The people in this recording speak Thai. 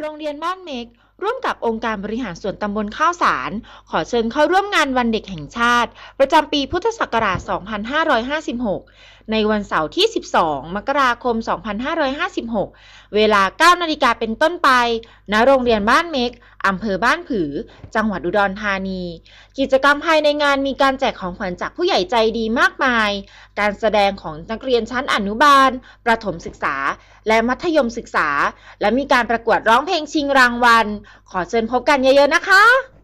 โรงเรียนบ้านเมกร่วมกับองค์การบริหารส่วนตำบลข้าวสาร ขอเชิญเข้าร่วมงานวันเด็กแห่งชาติ ประจำปีพุทธศักราช 2556 ในวันเสาร์ที่ 12 มกราคม 2556 เวลา 9 นาฬิกาเป็นต้นไป ณ โรงเรียนบ้านเมก อำเภอบ้านผือ จังหวัดอุดรธานี กิจกรรมภายในงานมีการแจกของขวัญจากผู้ใหญ่ใจดีมากมาย การแสดงของนักเรียนชั้นอนุบาล ประถมศึกษา และมัธยมศึกษา และมีการประกวดร้องเพลงชิงรางวัล ขอเชิญพบกันเยอะๆนะคะ